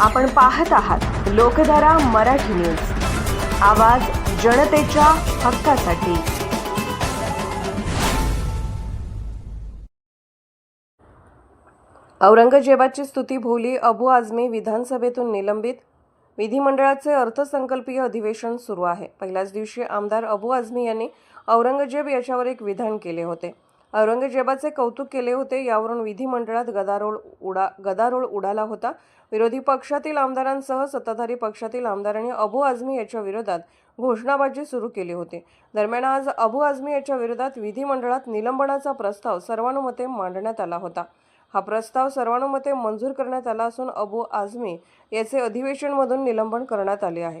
आपण पाहत आहात लोकधारा मराठी न्यूज. आवाज जनतेच्या हक्कासाठी. औरंगजेबाची स्तुती भोवली अबू आझमी विधानसभेतून निलंबित. विधिमंडळाचे अर्थसंकल्पीय अधिवेशन सुरू आहे. पहिल्याच दिवशी आमदार अबू आझमी यांनी औरंगजेब याच्यावर एक विधान केले होते. औरंगजेबाचे कौतुक केले होते. यावरून विधिमंडळात गदारोळ उडा गदारोळ उडाला होता. विरोधी पक्षातील आमदारांसह सत्ताधारी पक्षातील आमदारांनी अबू आझमी याच्या विरोधात घोषणाबाजी सुरू केली होती. दरम्यान आज अबू आझमी याच्या विरोधात विधिमंडळात निलंबनाचा प्रस्ताव सर्वानुमते मांडण्यात आला होता. हा प्रस्ताव सर्वानुमते मंजूर करण्यात आला असून अबू आझमी याचे अधिवेशनमधून निलंबन करण्यात आले आहे.